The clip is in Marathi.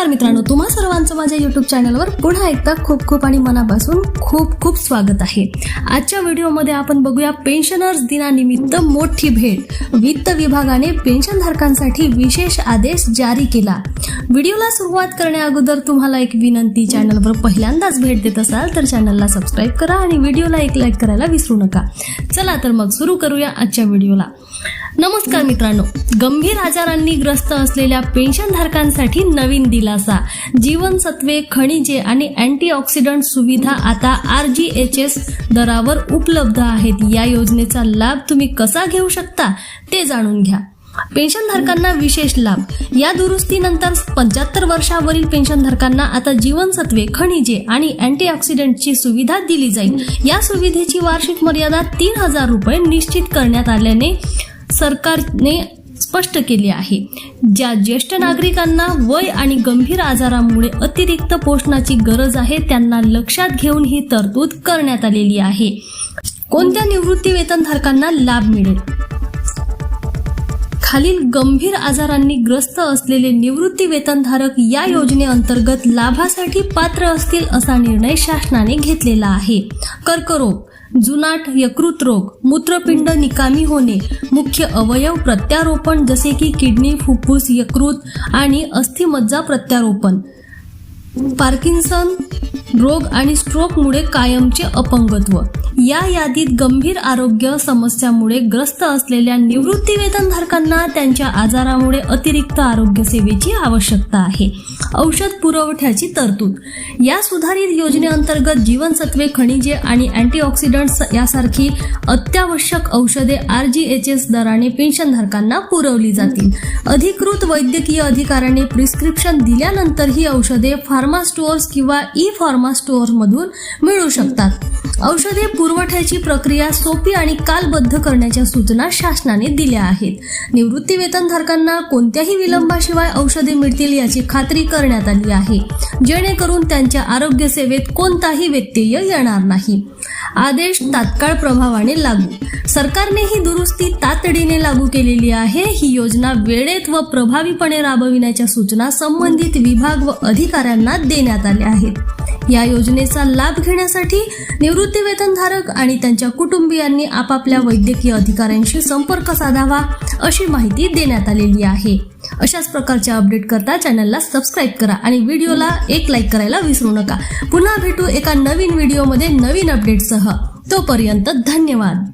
नमस्कार मित्रांनो तुम्हा सर्व माझ्या युट्यूब चॅनलवर पुन्हा एकदा खूप खूप आणि मनापासून खूप खूप स्वागत आहे. आजच्या व्हिडिओमध्ये आपण बघूया पेन्शनर्स दिनानिमित्त मोठी भेट. वित्त विभागाने पेन्शनधारकांसाठी विशेष आदेश जारी केला. व्हिडिओला सुरुवात करण्या अगोदर तुम्हाला एक विनंती चॅनलवर पहिल्यांदाच भेट देत असाल तर चॅनलला सबस्क्राईब करा आणि व्हिडिओला एक लाईक करायला विसरू नका. चला तर मग सुरू करूया आजच्या व्हिडिओला नमस्कार मित्रांनो. गंभीर आजारांनी ग्रस्त असलेल्या पेन्शनधारकांसाठी नवीन दिलासा. जीवन जीवनसत्वे खनिजे आणि अँटीऑक्सिडंट सुविधा आता आर जी एच एस दरावर उपलब्ध आहेत. या योजनेचा लाभ तुम्ही कसा घेऊ शकता ते जाणून घ्या. पेन्शनधारकांना विशेष लाभ. या दुरुस्तीनंतर पंच्याहत्तर वर्षावरील पेन्शनधारकांना आता जीवनसत्वे खनिजे आणि अँटीऑक्सिडंटची सुविधा दिली जाईल. या सुविधेची वार्षिक मर्यादा तीन हजार रुपये निश्चित करण्यात आल्याने सरकारने स्पष्ट केले आहे. ज्या ज्येष्ठ नागरिकांना वय आणि गंभीर आजारामुळे अतिरिक्त पोषणाची गरज आहे त्यांना लक्षात घेऊन ही तरतूद करण्यात आलेली आहे. कोणत्या निवृत्ती वेतनधारकांना लाभ मिळेल? खालील गंभीर आजारांनी ग्रस्त असलेले निवृत्ती वेतनधारक या योजनेअंतर्गत लाभासाठी पात्र असतील असा निर्णय शासनाने घेतलेला आहे. कर्करोग जुनाट यकृत रोग मूत्रपिंड निकामी होणे मुख्य अवयव प्रत्यारोपण जसे की किडनी फुफ्फुस यकृत आणि अस्थिमज्जा प्रत्यारोपण. पार्किन्सन रोग आणि स्ट्रोकमुळे कायमचे अपंगत्व. या यादीत गंभीर आरोग्य समस्यामुळे ग्रस्त असलेल्या निवृत्ती वेतनधारकांना त्यांच्या आजारामुळे अतिरिक्त आरोग्य सेवेची आवश्यकता आहे. औषध पुरवठ्याची तरतूद. या सुधारित योजनेअंतर्गत जीवनसत्वे खनिजे आणि अँटीऑक्सिडंट्स यासारखी अत्यावश्यक औषधे आर जी एच एस दराने पेन्शनधारकांना पुरवली जातील. अधिकृत वैद्यकीय अधिकाऱ्याने प्रिस्क्रिप्शन दिल्यानंतर ही औषधे फार्मा स्टोअर्स किंवा ई फार्मा स्टोअर्समधून मिळू शकतात. औषधे पुरवठ्याची प्रक्रिया सोपी आणि कालबद्ध करण्याच्या सूचना शासनाने दिल्या आहेत. निवृत्ती वेतनधारकांना कोणत्याही विलंबाशिवाय औषधे मिळतील याची खात्री करण्यात आली आहे. जेणेकरून त्यांच्या आरोग्य सेवेत कोणताही व्यत्यय येणार नाही. आदेश तात्काळ प्रभावाने लागू. सरकारने ही दुरुस्ती तातडीने लागू केलेली आहे. ही योजना वेळेत व प्रभावीपणे राबविण्याच्या सूचना संबंधित विभाग व अधिकाऱ्यांना देण्यात आल्या आहेत. या योजनेचा लाभ घेण्यासाठी निवृत्ती वेतनधारक आणि त्यांच्या कुटुंबियांनी आपापल्या वैद्यकीय अधिकाऱ्यांशी संपर्क साधावा अशी माहिती देण्यात आलेली आहे. अशाच प्रकारच्या अपडेट करता चॅनलला सबस्क्राईब करा आणि व्हिडिओला एक लाईक करायला विसरू नका. पुन्हा भेटू एका नवीन व्हिडिओमध्ये नवीन अपडेटसह. तोपर्यंत धन्यवाद.